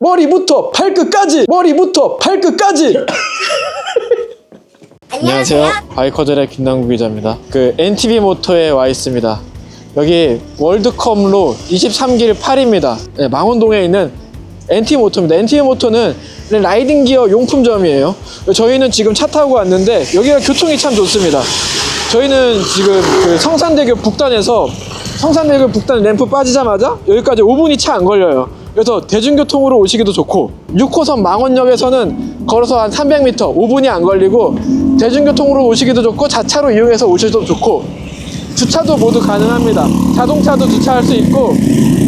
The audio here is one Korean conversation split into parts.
머리부터 발끝까지 머리부터 발끝까지. 안녕하세요. 바이커들의 김남국 기자입니다. 그 NTV 모터에 와 있습니다. 여기 월드컵로 23길 8입니다. 네, 망원동에 있는 NT 모터입니다. NT 모터는 라이딩 기어 용품점이에요. 저희는 지금 차 타고 왔는데 여기가 교통이 참 좋습니다. 저희는 지금 그 성산대교 북단에서 성산대교 북단 램프 빠지자마자 여기까지 5분이 차 안 걸려요. 그래서 대중교통으로 오시기도 좋고 6호선 망원역에서는 걸어서 한 300m 5분이 안 걸리고 대중교통으로 오시기도 좋고 자차로 이용해서 오셔도 좋고 주차도 모두 가능합니다. 자동차도 주차할 수 있고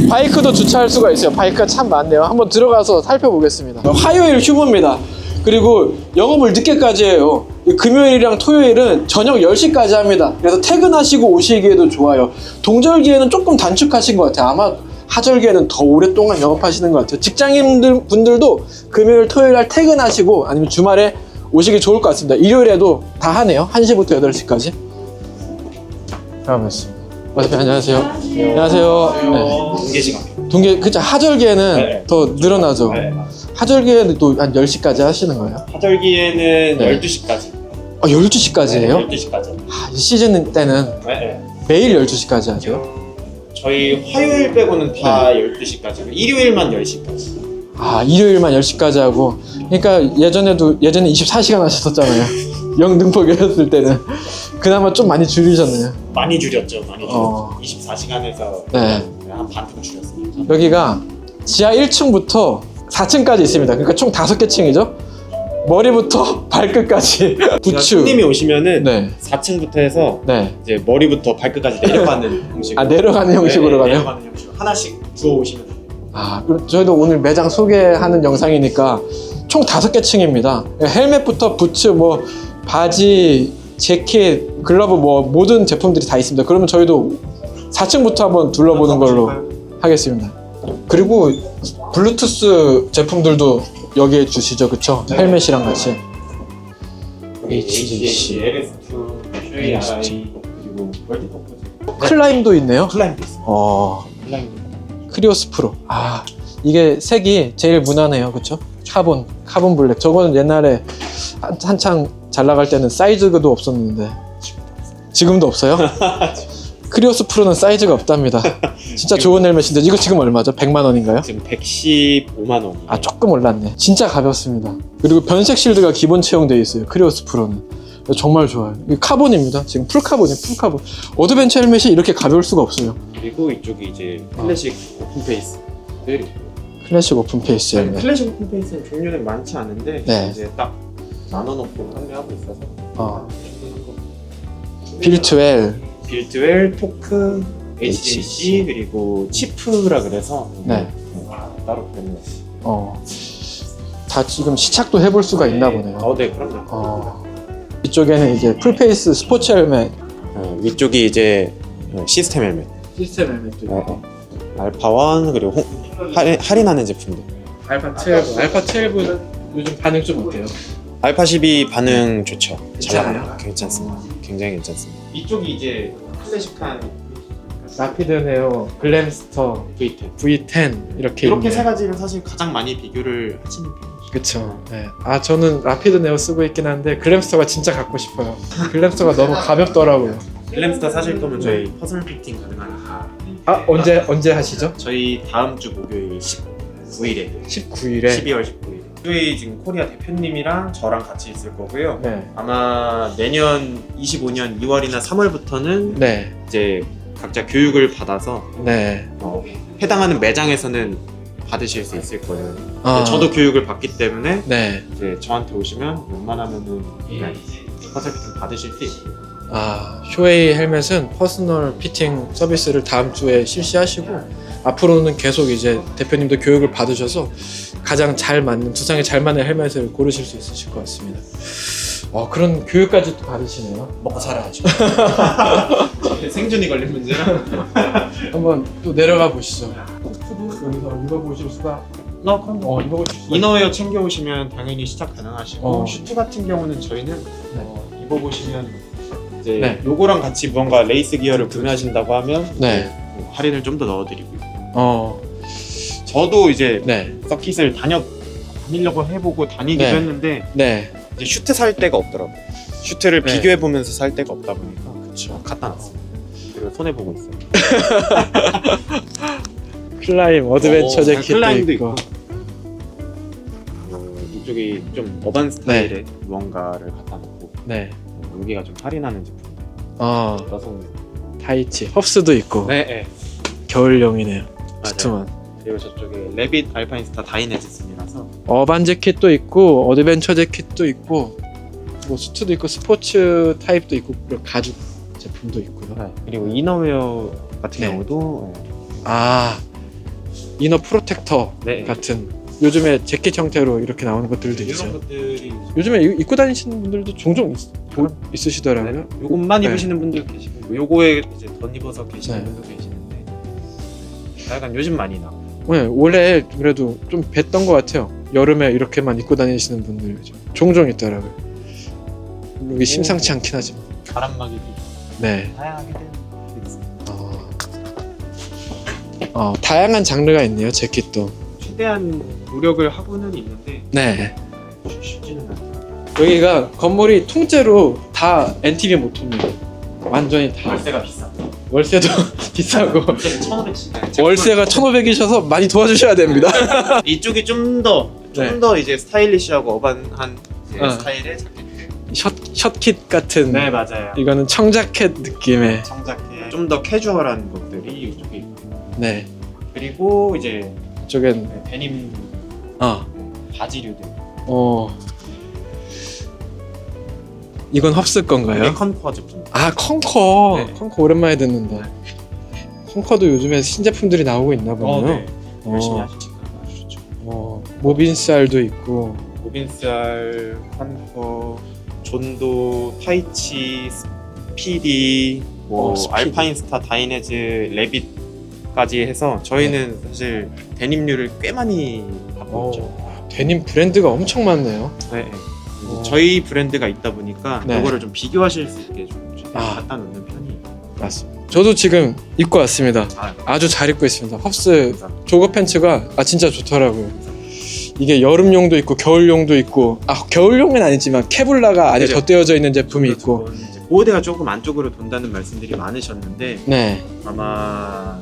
바이크도 주차할 수가 있어요. 바이크가 참 많네요. 한번 들어가서 살펴보겠습니다. 화요일 휴무입니다. 그리고 영업을 늦게까지 해요. 금요일이랑 토요일은 저녁 10시까지 합니다. 그래서 퇴근하시고 오시기에도 좋아요. 동절기에는 조금 단축하신 것 같아요. 아마 하절기에는 더 오랫동안 영업하시는 것 같아요. 직장인들 분들도 금요일, 토요일 날 퇴근하시고 아니면 주말에 오시기 좋을 것 같습니다. 일요일에도 다 하네요. 1시부터 8시까지. 알겠습니다. 어차피 안녕하세요. 안녕하세요. 네. 공개 시간. 동계 그쵸 하절기에는 네. 더 늘어나죠. 네. 하절기에는 또 한 10시까지 하시는 거예요? 하절기에는 네. 12시까지. 아 12시까지예요? 12시까지. 아, 이 시즌 때는 네, 네. 매일 12시까지 하죠. 저희 화요일 빼고는 다 12시까지고 일요일만 10시까지. 아 일요일만 10시까지 하고 그러니까 예전에도 예전에 24시간 하셨었잖아요. 영등포교였을 때는 그나마 좀 많이 줄이셨네요. 많이 줄였죠. 많이 줄였죠. 어. 24시간에서 네. 한 반쯤 줄였습니다. 여기가 지하 1층부터 4층까지 있습니다. 그러니까 총 5개 층이죠. 머리부터 발끝까지 부추. 손님이 오시면은 네. 4층부터 해서 네. 이제 머리부터 발끝까지 내려가는 형식으로. 아 내려가는 형식으로 네, 가네요. 내려가는 형식으로 하나씩 주워 오시면 돼요. 아, 저희도 오늘 매장 소개하는 영상이니까 총 다섯 개 층입니다. 헬멧부터 부츠, 뭐 바지, 재킷, 글러브 뭐 모든 제품들이 다 있습니다. 그러면 저희도 4층부터 한번 둘러보는 걸로 하겠습니다. 그리고 블루투스 제품들도 여기에 주시죠, 그쵸? 헬멧이랑 같이. HDC. LS2, ARI 그리고 월드포커즈. 클라임도 있네요. 클라임도 있어요. 어, 클라임도. 크리오스 프로. 아, 이게 색이 제일 무난해요. 그쵸? 카본, 카본 블랙. 저거는 옛날에 한, 한창 잘 나갈 때는 사이즈도 없었는데. 지금도 없어요? 크리오스 프로는 사이즈가 없답니다. 진짜 좋은 헬멧인데 이거 지금 얼마죠? 100만 원인가요? 지금 115만 원. 아 조금 올랐네. 진짜 가볍습니다. 그리고 변색 실드가 기본 채용되어 있어요. 크리오스 프로는. 정말 좋아요. 이거 카본입니다. 지금 풀 카본이에요. 풀 카본. 어드벤처 헬멧이 이렇게 가벼울 수가 없어요. 그리고 이쪽이 이제 클래식 오픈 페이스들이 클래식 오픈 페이스 아니, 헬멧. 클래식 오픈 페이스는 종류는 많지 않은데 네. 이제 딱 나눠놓고 판매하고 있어서 어. 빌트웰. 빌드웰, 토크, HDC 그리고 치프라 그래서 네. 따로 그랬네. 어. 다 지금 시착도 해볼 수가 있나 보네요. 어, 네, 그럼요. 어. 이쪽에는 이제 풀페이스 스포츠 헬멧. 어, 위쪽이 이제 어, 시스템 헬멧. 시스템 헬멧도 어, 어. 알파원 그리고 홍, 할인, 할인하는 제품들. 알파 12. 알파 12는 요즘 반응 좀 어때요? 알파 12 반응 좋죠. 잘 괜찮아요? 괜찮습니다. 굉장히 괜찮습니다. 이쪽이 이제 클래식한 라피드 네오, 글램스터, V10. V10 이렇게 이렇게 있네요. 세 가지를 사실 가장 많이 비교를 하시는 편이죠. 그쵸. 네. 아 저는 라피드 네오 쓰고 있긴 한데 글램스터가 진짜 갖고 싶어요. 글램스터가 너무 가볍더라고요. 글램스터 사실 거면 저희 퍼스널 피팅 가능하니까 아 언제 언제 하시죠? 저희 다음 주 목요일 19일에 19일에. 12월 19일 저희 지금 코리아 대표님이랑 저랑 같이 있을 거고요 네. 아마 내년 25년 2월이나 3월부터는 네. 이제 각자 교육을 받아서 네. 어, 해당하는 매장에서는 받으실 수 있을 거예요 아, 저도 교육을 받기 때문에 네. 이제 저한테 오시면 웬만하면은 네, 퍼스널 피팅 받으실 수 있고요 아, 쇼웨이 헬멧은 퍼스널 피팅 서비스를 다음 주에 실시하시고 앞으로는 계속 이제 대표님도 교육을 받으셔서 가장 잘 맞는 두상에 잘 맞는 헬멧을 고르실 수 있으실 것 같습니다. 어, 그런 교육까지 또 받으시네요. 먹고 살아야죠 생존이 걸린 문제라 한번 또 내려가 보시죠. 여기서 입어보실 수가 나 그럼 어 입어보실 수가 이너웨어 챙겨 오시면 당연히 시작 가능하시고 어. 슈트 같은 경우는 저희는 어, 입어보시면 이제 네. 요거랑 같이 뭔가 레이스 기어를 구매하신다고 하면 네. 뭐 할인을 좀 더 넣어드리고. 어 저도 이제 네. 서킷을 다녀 다니려고 해보고 다니기도 네. 했는데 네. 이제 슈트 살 데가 없더라고 요. 슈트를 네. 비교해 보면서 살 데가 없다 보니까 그렇죠. 갖다 놨어요. 그리고 손해 보고 있어요. 클라임 어드벤처 오, 재킷도 클라임도 있고. 어, 이쪽이 좀 어반 스타일의 무언가를 갖다 놓고 네. 어, 여기가 좀 할이 나는 제품. 어, 여성. 타이치. 헙스도 있고. 네, 네. 겨울용이네요. 두툼한. 그리고 저쪽에 레빗 알파인스타 다이네즈슨이라서 어반 재킷도 있고 어드벤처 재킷도 있고 뭐 수트도 있고 스포츠 타입도 있고 그리고 가죽 제품도 있고요. 그리고 이너웨어 같은 네. 경우도 아 이너 프로텍터 네. 같은 요즘에 재킷 형태로 이렇게 나오는 것들도 이런 있죠. 것들이 요즘에 이- 입고 다니시는 분들도 종종 있, 보, 있으시더라고요. 요것만 네. 입으시는 분들 계시고 뭐 요거에 이제 덧입어서 계시는 네. 분도 계시는데 약간 요즘 많이 나. 네, 원래 그래도 좀 뵀던 것 같아요. 여름에 이렇게만 입고 다니시는 분들 종종 있더라고요. 여기 심상치 않긴 하지만. 바람막이도 네. 다양하게 되는. 어, 어, 다양한 장르가 있네요. 재킷도. 최대한 노력을 하고는 있는데 네. 쉽지는 않아요. 여기가 건물이 통째로 다 NTV 모토입니다. 완전히 다. 월세가 비싸. 월세도 비싸고. 월세 1,500씩. 월세가 1,500이셔서 많이 도와주셔야 됩니다. 이쪽이 좀 더 좀 네. 더 이제 스타일리시하고 어반한 이제 어. 스타일의 자켓들. 샷, 샷킷 같은. 네 맞아요. 이거는 청자켓 느낌의. 청자켓 좀더 캐주얼한 것들이 이쪽에 있고 네. 그리고 이제 이쪽엔, 네, 데님 어, 바지류들. 어. 이건 헙스 건가요? 네, 컨퍼 제품. 아, 컨커. 네. 컨커 오랜만에 듣는다. 컨커도 요즘에 신제품들이 나오고 있나 보네요. 네. 열심히 어. 하시니까 아주 좋죠. 어, 모빈살도 있고. 모빈스알, 컨퍼, 존도, 타이치, 스피디, 뭐 어, 스피디. 알파인스타, 다이네즈, 레빗까지 해서 저희는 사실 데님류를 꽤 많이 갖고 있죠. 어, 데님 브랜드가 엄청 많네요. 네, 네. 어. 저희 브랜드가 있다 보니까 네. 이거를 좀 비교하실 수 있게 좀 최대한 아. 갖다 놓는 편이에요. 맞습니다. 저도 지금 입고 왔습니다. 아, 아주 잘 입고 있습니다. 헙스 감사합니다. 조거 팬츠가 아 진짜 좋더라고요. 이게 여름용도 있고 겨울용도 있고 아 겨울용은 아니지만 케블라가 안에 그죠. 덧대어져 있는 제품이 있고 저건 이제 보호대가 조금 안쪽으로 돈다는 말씀들이 많으셨는데 네, 아마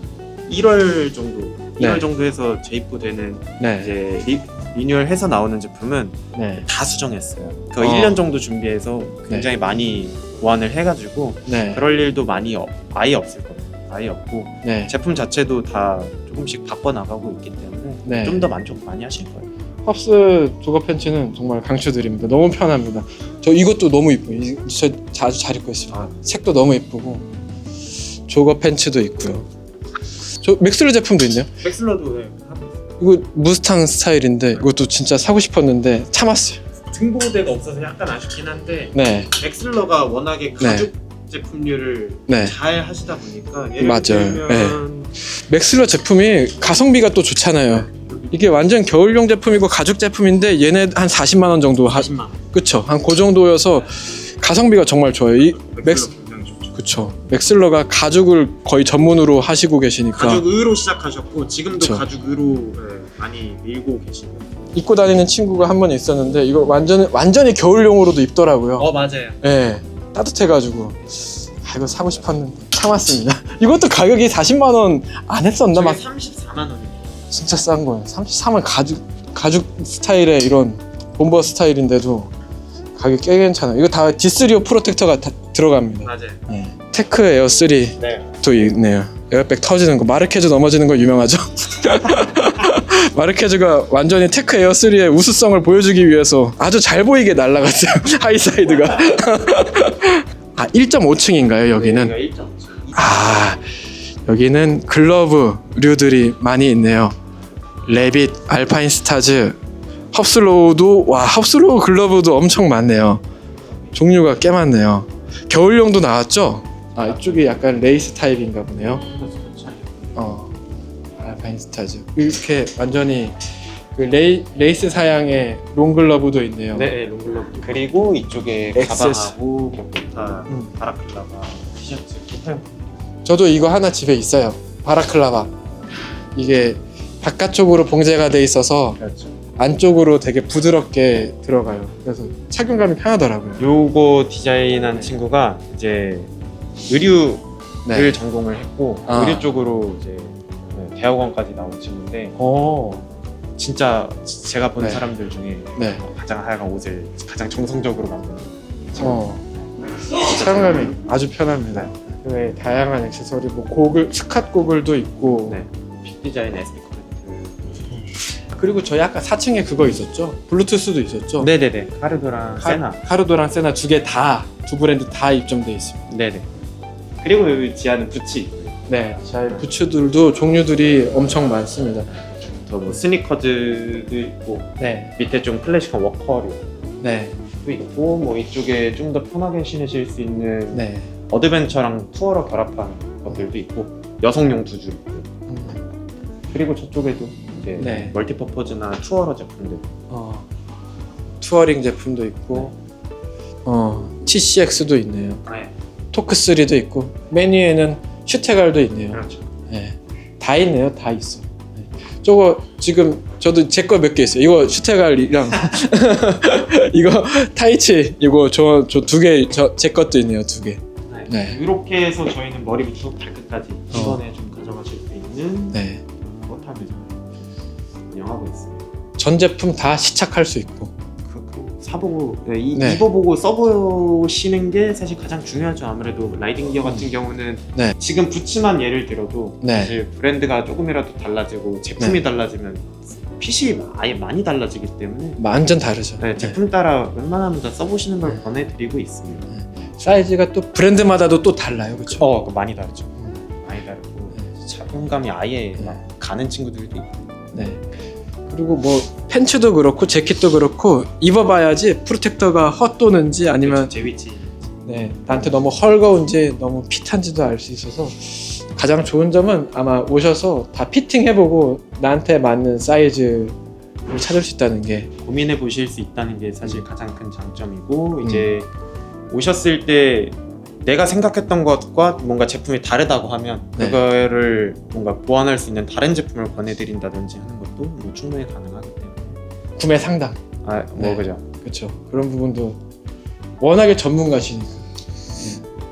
1월 정도, 1월 네. 정도 해서 재입고되는 네, 이제 리, 리뉴얼해서 나오는 제품은 네, 다 수정했어요. 그 어. 1년 정도 준비해서 굉장히 많이 보완을 해가지고 네, 그럴 일도 많이 없- 아예 없을 거예요. 아예 없고 네. 제품 자체도 다 조금씩 바꿔 나가고 있기 때문에 네. 좀 더 만족 많이 하실 거예요. 헙스 조거 팬츠는 정말 강추드립니다. 너무 편합니다. 저 이것도 너무 이뻐요. 이- 저 아주 잘 입고 있습니다. 아. 색도 너무 이쁘고 조거 팬츠도 있고요. 저 맥슬러 제품도 있네요. 하고 있어요. 이거 무스탕 스타일인데 이것도 진짜 사고 싶었는데 참았어요. 등보호대가 없어서 약간 아쉽긴 한데 네, 맥슬러가 워낙에 가죽 제품류를 네. 잘 하시다 보니까 예를 맞아요. 들면 맥슬러 제품이 가성비가 또 좋잖아요. 이게 완전 겨울용 제품이고 가죽 제품인데 얘네 한 40만 원 정도 하, 40만 원. 그쵸? 한 그 정도여서 가성비가 정말 좋아요. 이 맥스- 맥슬러 굉장히 좋죠. 그쵸? 맥슬러가 가죽을 거의 전문으로 하시고 계시니까 가죽으로 시작하셨고 지금도 그쵸. 가죽으로 네, 많이 밀고 계시고. 입고 다니는 친구가 한 번 있었는데 이거 완전 완전히 겨울용으로도 입더라고요. 어 맞아요. 예, 따뜻해가지고 아 이거 사고 싶었는데 참았습니다. 이것도 가격이 40만 원 안 했었나 막 34만 원이에요. 진짜 싼 거예요. 33은 가죽 가죽 스타일의 이런 bomber 스타일인데도 가격 꽤 괜찮아요. 이거 다 디스리오 프로텍터가 다 들어갑니다. 맞아요. 네. 테크 에어 3도 네. 있네요. 에어백 터지는 거 마르케즈 넘어지는 거 유명하죠. 마르케즈가 완전히 테크 에어 3의 우수성을 보여주기 위해서 아주 잘 보이게 날라갔어요. 하이사이드가. 아 1.5층인가요 여기는? 네, 1.5층. 아 여기는 글러브류들이 많이 있네요. 레빗, 알파인 스타즈, 헙슬로우도 와 헙슬로우 글러브도 엄청 많네요. 종류가 꽤 많네요. 겨울용도 나왔죠? 아 이쪽이 약간 레이스 타입인가 보네요. 어 알파인 스타즈 이렇게 완전히 그 레이, 레이스 사양의 롱글러브도 있네요. 네, 네, 롱글러브. 그리고 이쪽에 액세스. 가방하고 뭐 기타 음. 바라클라바 티셔츠 기타 저도 이거 하나 집에 있어요. 바라클라바. 이게 바깥쪽으로 봉제가 돼 있어서 그렇죠. 안쪽으로 되게 부드럽게 들어가요. 그래서 착용감이 편하더라고요. 요거 디자인한 친구가 이제 의류를 네. 전공을 했고 아. 의류 쪽으로 이제 네, 대학원까지 나온 친구인데 오. 진짜 제가 본 네. 사람들 중에 네. 가장 하얀 옷을 가장 정성적으로 만드는 어. 착용감이 아주 편합니다. 왜 다양한 액세서리, 뭐 고글, 스캇 고글도 있고. 네. 빅 디자인 SD 코드. 그리고 저희 아까 4층에 그거 있었죠? 블루투스도 있었죠? 네네네. 카르도랑 카- 세나. 카르도랑 세나 두 개 다, 두 브랜드 다 입점돼 있습니다. 네네. 그리고 여기 지하는 부치. 네. 저희 부츠들도 종류들이 엄청 많습니다. 저뭐 스니커즈도 있고 네. 밑에 좀 클래식한 워커류도 네. 있고 뭐 이쪽에 좀 더 편하게 신으실 수 있는 네. 어드벤처랑 투어로 결합한 것들도 있고 여성용 두 줄 있고 음, 그리고 저쪽에도 이제 네. 멀티퍼포즈나 투어러 제품들 어, 투어링 제품도 있고, 어, TCX도 있네요. 네. 토크3도 있고, 메뉴에는 슈테갈도 있네요. 그렇죠 네. 다 있네요. 다 있어. 네. 저거 지금 저도 제 거 몇 개 있어요. 이거 슈테갈이랑 이거 타이치 이거 저 저 두 개 저 제 것도 있네요. 두 개. 네. 이렇게 해서 저희는 머리부터 발끝까지 한 어. 번에 좀 가져가실 수 있는 네. 것하면서 운영하고 있습니다 전 제품 다 시착할 수 있고. 그, 그 사보고 네, 이, 네. 입어보고 써보시는 게 사실 가장 중요하죠. 아무래도 라이딩 기어 같은 경우는 네. 지금 부츠만 예를 들어도 네. 사실 브랜드가 조금이라도 달라지고 제품이 달라지면 핏이 아예 많이 달라지기 때문에 완전 다르죠. 네, 제품 따라 웬만하면 다 써보시는 걸 네. 권해드리고 있습니다. 사이즈가 또 브랜드마다도 또 달라요. 그렇죠? 어, 그거 많이 다르죠. 많이 다르고 착용감이 아예 네. 막 가는 친구들도 있고. 네. 그리고 뭐 팬츠도 그렇고 재킷도 그렇고 입어봐야지 프로텍터가 헛도는지 아니면 제 위치. 네, 나한테 너무 헐거운지 너무 핏한지도 알 수 있어서 가장 좋은 점은 아마 오셔서 다 피팅해보고 나한테 맞는 사이즈를 찾을 수 있다는 게 고민해 보실 수 있다는 게 사실 가장 큰 장점이고 음. 이제 오셨을 때 내가 생각했던 것과 뭔가 제품이 다르다고 하면 네. 그거를 뭔가 보완할 수 있는 다른 제품을 권해드린다든지 하는 것도 뭐 충분히 가능하기 때문에 구매 상담. 아 뭐 네. 그죠? 그렇죠 그런 부분도 워낙에 전문가시니까.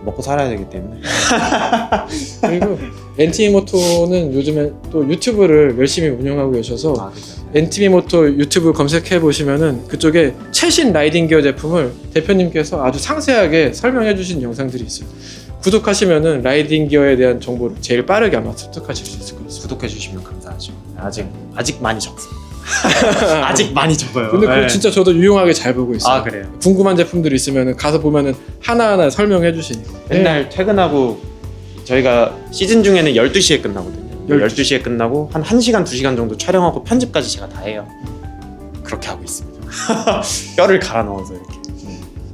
먹고 살아야 되기 때문에. 그리고 NTE 모토는 요즘에 또 유튜브를 열심히 운영하고 계셔서 아 그죠. NTB 모토 유튜브 검색해 보시면은 그쪽에 최신 라이딩 기어 제품을 대표님께서 아주 상세하게 설명해 주신 영상들이 있어요. 구독하시면은 라이딩 기어에 대한 정보를 제일 빠르게 아마 습득하실 수 있을 것 같습니다. 구독해 주시면 감사하죠. 아직 아직 많이 적습니다 아직 많이 적어요 근데 그거 네. 진짜 저도 유용하게 잘 보고 있어요. 아 그래요 궁금한 제품들이 있으면은 가서 보면은 하나하나 설명해 주시니까. 맨날 퇴근하고 저희가 시즌 중에는 12시에 끝나거든요. 12시. 12시 에 끝나고 한 1시간, 2시간 정도 촬영하고 편집까지 제가 다 해요. 그렇게 하고 있습니다. 뼈를 갈아 넣어서 이렇게.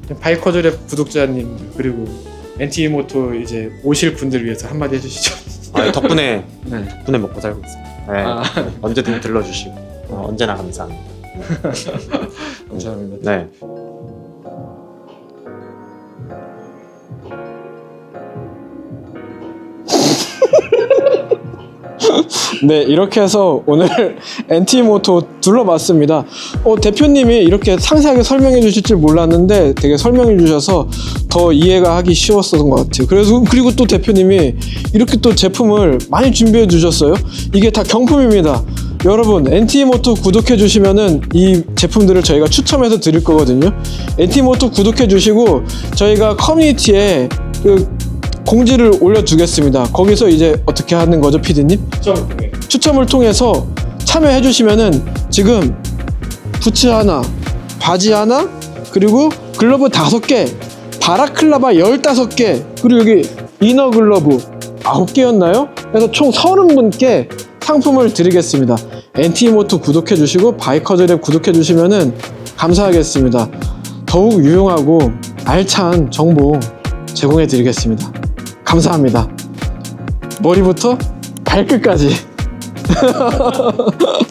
네. 바이커즈랩 구독자님 그리고 NTE 모토 이제 오실 분들 위해서 한마디 해주시죠. 아, 덕분에 네. 덕분에 먹고 살고 있습니다. 네. 아. 언제든 들러주시고 어, 언제나 감사합니다. 감사합니다. 네. 네, 이렇게 해서 오늘 NT 모토 둘러봤습니다. 어, 대표님이 이렇게 상세하게 설명해 주실 줄 몰랐는데 되게 설명해 주셔서 더 이해가 하기 쉬웠었던 것 같아요. 그래서 그리고 또 대표님이 이렇게 또 제품을 많이 준비해 주셨어요. 이게 다 경품입니다. 여러분 NT 모토 구독해 주시면은 이 제품들을 저희가 추첨해서 드릴 거거든요. NT 모토 구독해 주시고 저희가 커뮤니티에 그 공지를 올려두겠습니다. 거기서 이제 어떻게 하는 거죠, 피디님? 추첨을 통해서 참여해 주시면은 지금 부츠 하나, 바지 하나, 그리고 글러브 다섯 개, 바라클라바 열다섯 개, 그리고 여기 이너 글러브 아홉 개였나요? 그래서 총 서른 분께 상품을 드리겠습니다. 엔티모토 구독해 주시고 바이커즈랩 구독해 주시면은 감사하겠습니다. 더욱 유용하고 알찬 정보 제공해 드리겠습니다. 감사합니다. 머리부터 발끝까지.